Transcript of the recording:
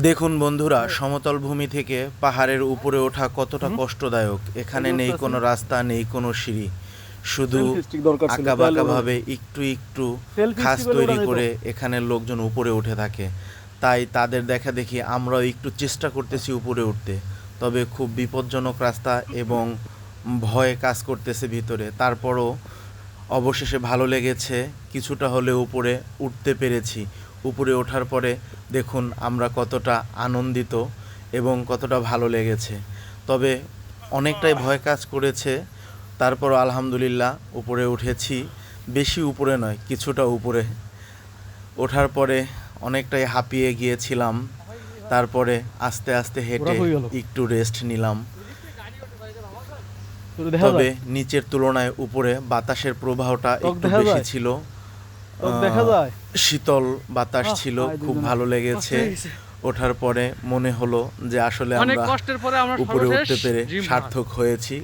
দেখুন বন্ধুরা সমতল ভূমি থেকে পাহাড়ের উপরে ওঠা কতটা কষ্টদায়ক। এখানে নেই কোনো রাস্তা নেই কোনো সিঁড়ি। শুধু আঁকা একটু একটু খাস তৈরি করে এখানে লোকজন উপরে উঠে থাকে। তাই তাদের দেখা দেখি আমরাও একটু চেষ্টা করতেছি উপরে উঠতে। তবে খুব বিপজ্জনক রাস্তা এবং ভয় কাজ করতেছে ভিতরে। তারপরও অবশেষে ভালো লেগেছে। কিছুটা হলে উপরে উঠতে পেরেছি। উপরে ওঠার পরে দেখুন আমরা কতটা আনন্দিত এবং কতটা ভালো লেগেছে। তবে অনেকটাই ভয় কাজ করেছে তারপর আলহামদুলিল্লাহ উপরে উঠেছি। বেশি উপরে নয় কিছুটা উপরে। ওঠার পরে অনেকটাই হাঁপিয়ে গিয়েছিলাম তারপরে আস্তে আস্তে হেঁটে একটু রেস্ট নিলাম। তবে নিচের তুলনায় উপরে বাতাসের প্রবাহটা একটু বেশি ছিল। দেখা যায়। শীতল বাতাস ছিল খুব ভালো লেগেছে। ওঠার পরে মনে হলো যে আসলে আমরা কষ্টের পরে আমরা উপরে উঠতে পেরে সার্থক হয়েছি।